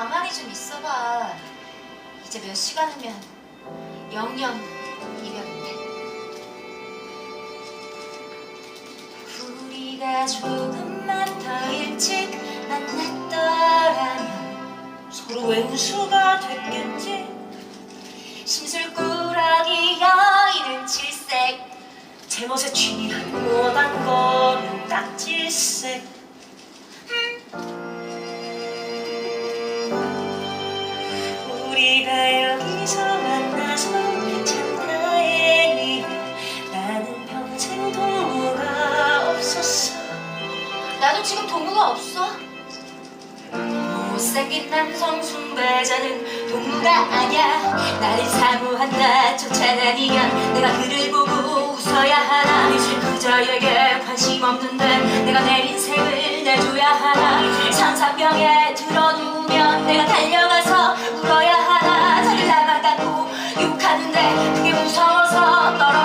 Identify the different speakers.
Speaker 1: 가만히 좀 있어봐. 이제 몇 시간 후면 영영 이별인데. 우리가 조금만 더 일찍 만났더라면
Speaker 2: 서로 왼수가 됐겠지
Speaker 1: 심술꾸러기 여인은 칠색
Speaker 2: 제멋에 취한 못한 거는 딱질색
Speaker 1: 나도 지금 동무가 없어. 못생긴 남성 숭배자는 동무가 아니야. 나를 사모한다 쫓아다니면 내가 그를 보고 웃어야 하나. 이제 그자에게 관심 없는데 내가 내 인생을 내줘야 하나. 상사병에 들어누우면 내가 달려가서 울어야 하나. 저를 나만 닦고 욕하는데 그게 무서워서 떨어